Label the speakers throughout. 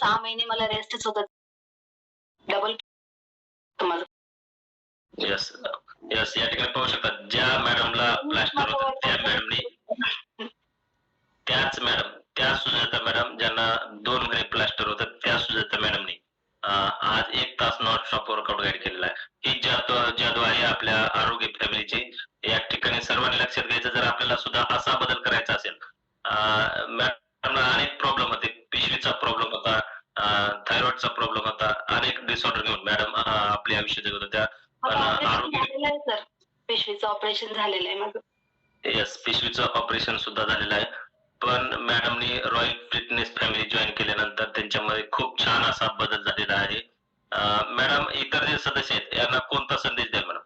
Speaker 1: सहा महिने मला रेस्टच होत. डबल माझं
Speaker 2: यस यस या ठिकाणी पाहू शकता ज्या मॅडमला प्लास्टर होतं त्या मॅडमने त्याच मॅडम त्या सुजाता मॅडम ज्यांना दोन महिने प्लास्टर होतं त्या सुजाता मॅडमने आज एक तास नॉट स्टॉप वर्कआउट गाईड केलेला आहे. ही जादू जादू आहे आपल्या आरोग्य फॅमिलीची या ठिकाणी सर्वांनी लक्षात घ्यायचं जर आपल्याला सुद्धा असा बदल करायचा अनेक डिसऑर्डर घेऊन मॅडम आपले आयुष्य जगत होत्या.
Speaker 1: पिशवीचं ऑपरेशन झालेलं आहे माझं.
Speaker 2: येस पिशवीचं ऑपरेशन सुद्धा झालेलं आहे. पण मॅडमनी रॉयल फिटनेस फॅमिली जॉईन केल्यानंतर त्यांच्यामध्ये खूप छान असा बदल झालेला आहे. मॅडम इतर जे सदस्य आहेत यांना कोणता संदेश द्याल मॅडम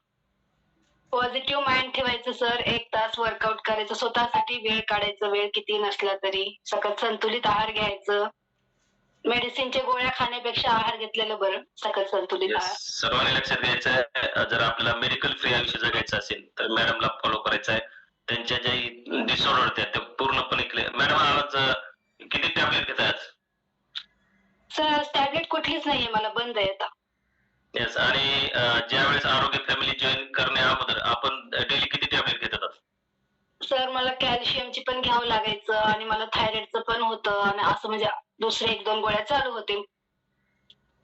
Speaker 1: पॉझिटिव्ह माइंड ठेवायचं सर एक तास वर्कआउट करायचं. स्वतःसाठी वेळ काढायचं वेळ किती नसला तरी. सकत संतुलित आहार घ्यायचं. मेडिसिनच्या गोळ्या खाण्यापेक्षा आहार घेतलेलं बरं सकत संतुलित आहार.
Speaker 2: सर्वांनी लक्षात घ्यायचं आहे जर आपल्याला मेडिकल फ्री आयुष्य जगायचं असेल तर मॅडमला फॉलो करायचं आहे त्यांच्या ज्या डिसऑर्डर होत्या त्या पूर्णपणे मॅडम आज किती टॅबलेट घेत आहेत
Speaker 1: सर टॅबलेट कुठलीच नाहीये मला बंद आहे आता.
Speaker 2: येस आणि अं, ज्यावेळेस आरोग्य फॅमिली जॉईन करण्या अगोदर आपण डेली किती टॅबलेट घेत होतात
Speaker 1: सर मला कॅल्शियमची पण घ्यावं लागायचं आणि मला थायरॉइडचं पण होतं आणि असं म्हणजे दुसरे एक दोन गोळ्या चालू होते.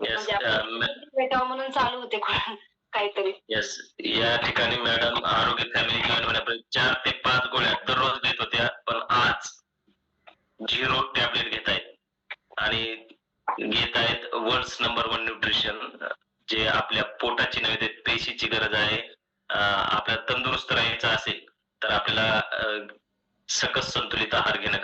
Speaker 1: म्हणजे आपण भेटावं म्हणून चालू होते काहीतरी.
Speaker 2: येस या ठिकाणी मॅडम आरोग्य फॅमिली चार ते पाच गोळ्या दररोज घेत होत्या पण आज झिरो टॅबलेट घेत आहेत. आणि घेत आहेत वर्ल्ड नंबर वन न्यूट्रिशन जे आपल्या पोटाची नव्हे पेशीची गरज आहे. आपल्याला तंदुरुस्त राहायचं असेल तर आपल्याला सकस संतुलित आहार घेणं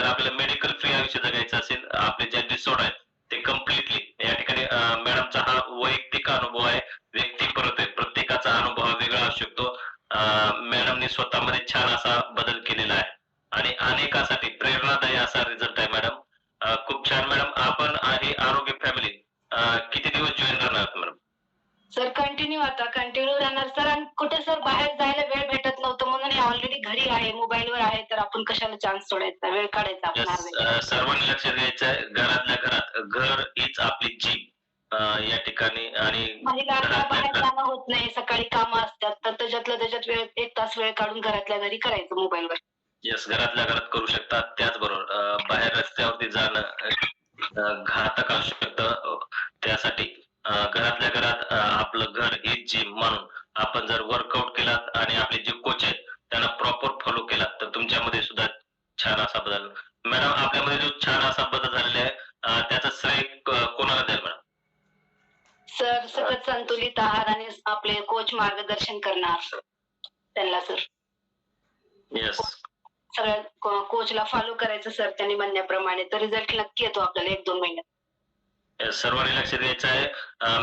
Speaker 2: जर आपल्याला मेडिकल फ्री आयुष्य जगायचं असेल आपले जे डिसऑर्डर आहेत ते कम्प्लिटली या ठिकाणी मॅडमचा हा वैयक्तिक अनुभव आहे. व्यक्ती परत प्रत्येकाचा अनुभव हा वेगळा असू शकतो. मॅडमने स्वतःमध्ये छान असा बदल केलेला आहे. आणि अनेकासाठी प्रेरणादायी असा रिझल्ट आहे मॅडम खूप छान मॅडम आपण आहे आरोग्य फॅमिली किती दिवस जॉईन राहणार मॅडम
Speaker 1: सर कंटिन्यू आता. कंटिन्यू राहणार सर आणि कुठे सर बाहेर जायला ऑलरेडी घरी आहे मोबाईलवर आहे तर आपण कशाला चान्स सोडायचा? वेळ काढायचा
Speaker 2: अं, सर्वांनी लक्षात घ्यायचं आहे घरातल्या घरात. घर हीच आपली जीव या ठिकाणी आणि
Speaker 1: जाणं होत नाही सकाळी कामं असतात तर त्याच्यातलं त्याच्यात वेळ एक तास वेळ काढून घरातल्या घरी करायचं मोबाईलवर
Speaker 2: येस घरातल्या घरात करू शकतात त्याचबरोबर बाहेर रस्त्यावरती जाणं घातक असू शकतं. त्यासाठी घरातल्या घरात आपलं घर ही जिम म्हणून आपण जर वर्कआउट केलात आणि आपले जे कोच आहेत छान असा बदल. मॅडम आपल्यामध्ये जो छान असा बदल झालेला आहे त्याचं श्रेय कोणाला द्याल मॅडम?
Speaker 1: सर सतत संतुलित आहार आणि आपले कोच मार्गदर्शन करणार. त्यांना सर.
Speaker 2: येस
Speaker 1: सगळ्या कोचला फॉलो करायचं सर त्यांनी म्हणण्याप्रमाणे. तर रिझल्ट नक्की येतो आपल्याला एक दोन महिन्यात.
Speaker 2: सर्वांनी लक्ष द्यायचं आहे.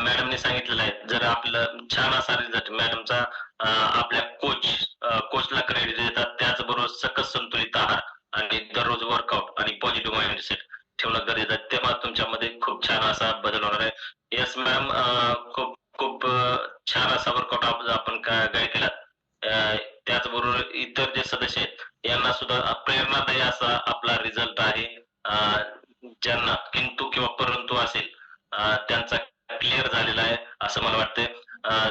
Speaker 2: मॅडमने सांगितलेलं आहे. जर आपलं छान असा रिझल्ट मॅडमचा आपल्या कोच कोचला मॅम खूप खूप छान असा वर्कआउट आपण काय केला. त्याचबरोबर इतर जे सदस्य आहेत यांना सुद्धा प्रेरणादायी असा आपला रिझल्ट आहे. ज्यांना किंतु किंवा परंतु असेल त्यांचा क्लिअर झालेला आहे असं मला वाटतंय.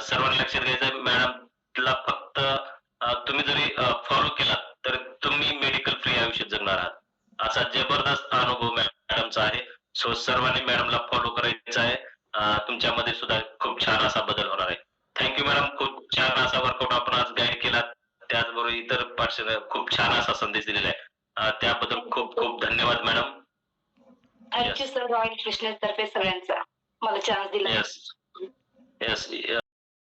Speaker 2: सर्वांनी लक्षात घ्यायचं मॅडमला फक्त तुम्ही जरी फॉलो केला तर तुम्ही मेडिकल फ्री आयुष्य जगणार आहात. असा जबरदस्त अनुभव मॅडमचा आहे. सो सर्वांनी मॅडमला फॉलो करायचा आहे. तुमच्यामध्ये सुद्धा खूप छान असा बदल होणार आहे. थँक्यू मॅडम खूप छान असा वर्कआउट आपण आज गाईड केला. त्याचबरोबर इतर पार्श्व खूप छान असा संदेश दिलेला आहे. त्याबद्दल खूप खूप धन्यवाद madam
Speaker 1: thank you sir royal fitness तर्फे सगळ्यांचा. मला चान्स दिला.
Speaker 2: Yes yes